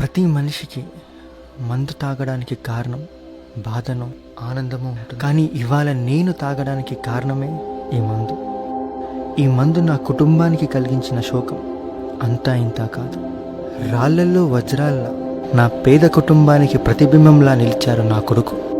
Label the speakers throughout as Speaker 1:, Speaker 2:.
Speaker 1: ప్రతి మనిషికి మందు తాగడానికి కారణం బాధను ఆనందము ఉంటుంది. కానీ ఇవాళ నేను తాగడానికి కారణమే ఈ మందు. ఈ మందు నా కుటుంబానికి కలిగించిన శోకం. అంతా ఇంత కాదు. రాళ్ళల్లో వజ్రాల్లా నా పేద కుటుంబానికి ప్రతిబింబంలా నిలిచారు నా కొడుకు.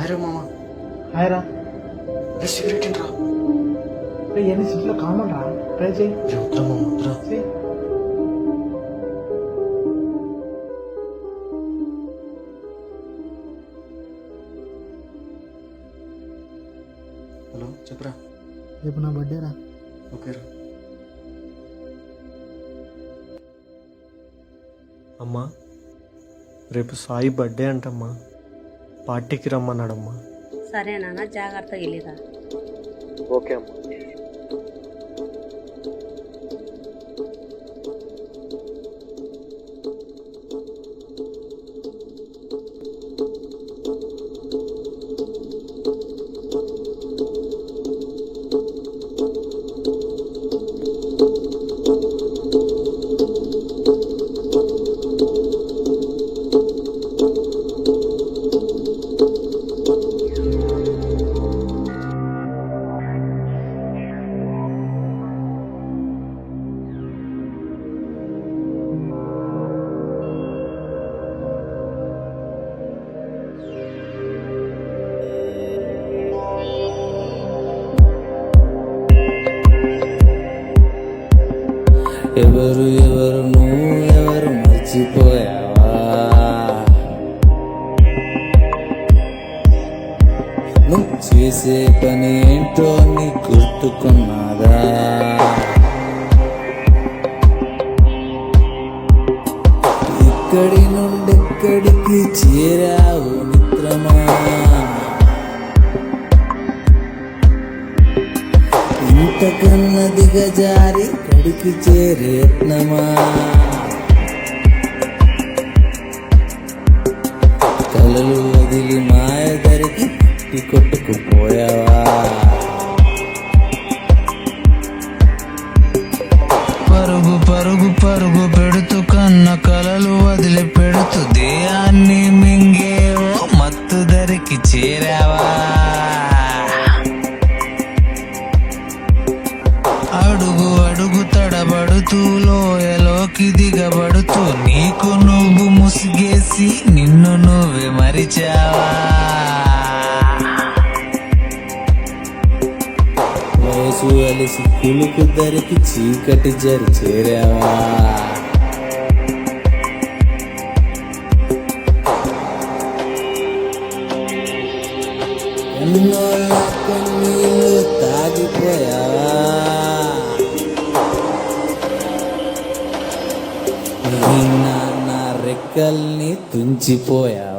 Speaker 1: మామ.
Speaker 2: హాయ్ రా.
Speaker 1: సిగరెట్ రా.
Speaker 2: రే ఇవన్నీ సిటీలో కామన్ రా? ట్రై చేయి. చెయ్.
Speaker 1: హలో చెప్పరా.
Speaker 2: రేపు నా బర్త్డే రా.
Speaker 1: ఓకే రా.
Speaker 3: అమ్మా రేపు సాయి బర్త్డే అంటమ్మా. పార్టీకి రమ్మన్నాడమ్మా.
Speaker 4: సరే నాన్న జాగ్రత్తగా వెళ్ళిరా.
Speaker 3: ఓకే అమ్మా.
Speaker 5: చేసే పని ఏంటో నీ గుర్తుకున్నదా? ఇక్కడి నుండి ఎక్కడికి చేరావు మిత్రమా? ఇంతకన్నా దిగజారి కడికి చేరేత్నమా కలలు వదిలి మా ఆస్తి కొట్టుకుపోయావా పరుగు పరుగు పరుగు పెడుతూ కన్న కలలు వదిలి పెడుతూ దేయాన్ని మింగేవో మత్తు దరికి చేరావా? అడుగు అడుగు తడబడుతూ లోయలోకి దిగబడుతూ నీకు నువ్వు ముసిగేసి నిన్ను నువ్వే మరిచావా? వయసు అలసి కులుకు ధరికి చీకటి జరి చేరావా? కన్నోళ్ళ కన్నీళ్ళు తాగిపోయావా? నాన్న రెక్కల్ని తుంచిపోయావా?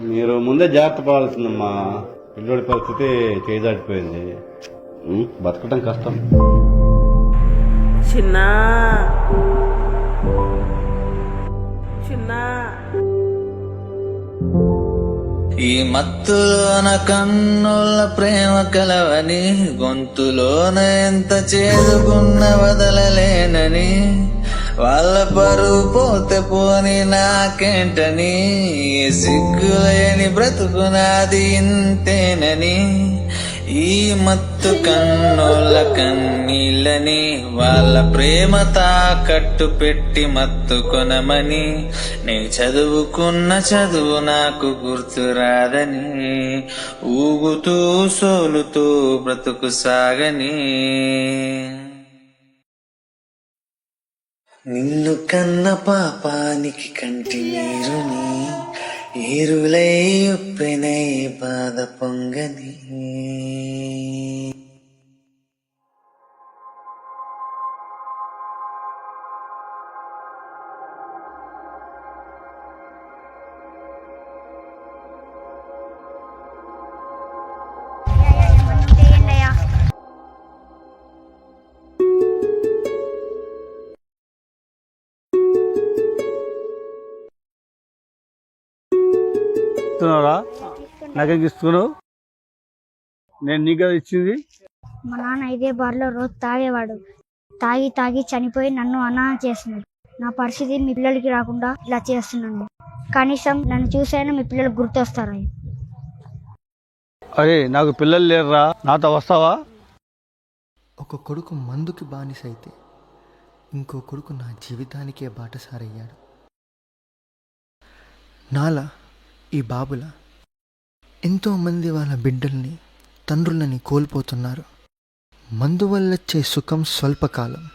Speaker 6: మీరు ముందే జాగ్రత్త పడాల్సిందమ్మా. పిల్లోడి పరిస్థితి చేజాడిపోయింది ఉం, బతకటం కష్టం.
Speaker 7: చిన్న. చిన్న.
Speaker 5: ఈ మత్తులోన కన్నుల ప్రేమ కలవని గొంతులోన ఎంత చేసుకున్న వదలలేనని వాళ్ళ పరువు పోతే పోని నాకేంటని? సిగ్గులేని బ్రతుకునాది ఇంతేనని. ఈ మత్తు కన్నుల కన్నీళ్ళని వాళ్ళ ప్రేమ తాకట్టు పెట్టి మత్తు కొనమని. నే చదువుకున్న చదువు నాకు గుర్తురాదని ఊగుతూ సోలుతూ బ్రతుకు సాగని. నిన్ను కన్న పాపానికి కంటి నీరుని ఏరులై ఉప్పెనై బాధ పొంగని.
Speaker 8: ఇస్తున్నారా నాకేం ఇస్తున్నావు? నేను నీకు కదా ఇచ్చింది?
Speaker 9: మా నాన్న ఇదే బార్లో రోజు తాగేవాడు. తాగి తాగి చనిపోయి నన్ను అనాథ చేస్తున్నాడు నా పరిస్థితి మీ పిల్లలకి రాకుండా ఇలా చేస్తున్నాను. కనీసం నన్ను చూసైనా మీ పిల్లలు గుర్తొస్తారు.
Speaker 8: అరే నాకు పిల్లలు లేరురా. నాతో వస్తావా?
Speaker 1: ఒక కొడుకు మందుకి బానిసైతే ఇంకో కొడుకు నా జీవితానికే బాటసారయ్యాడు. నాలా ఈ బాబుల. ఎంతోమంది వాళ్ళ బిడ్డల్ని తండ్రులని కోల్పోతున్నారు. మందు వల్లొచ్చే సుఖం స్వల్పకాలం.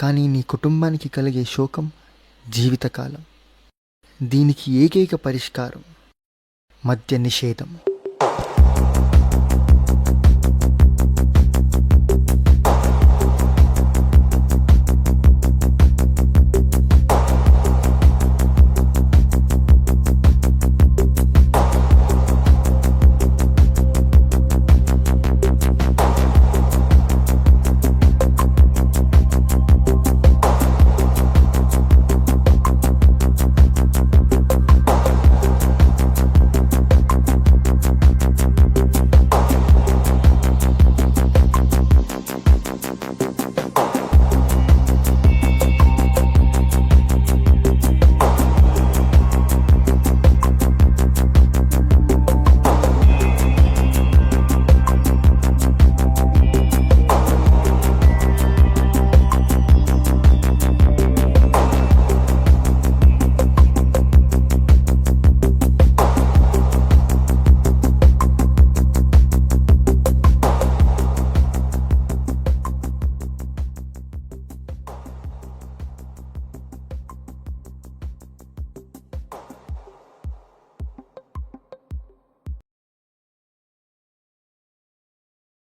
Speaker 1: కానీ నీ కుటుంబానికి కలిగే శోకం జీవితకాలం. దీనికి ఏకైక పరిష్కారం మద్య నిషేధం.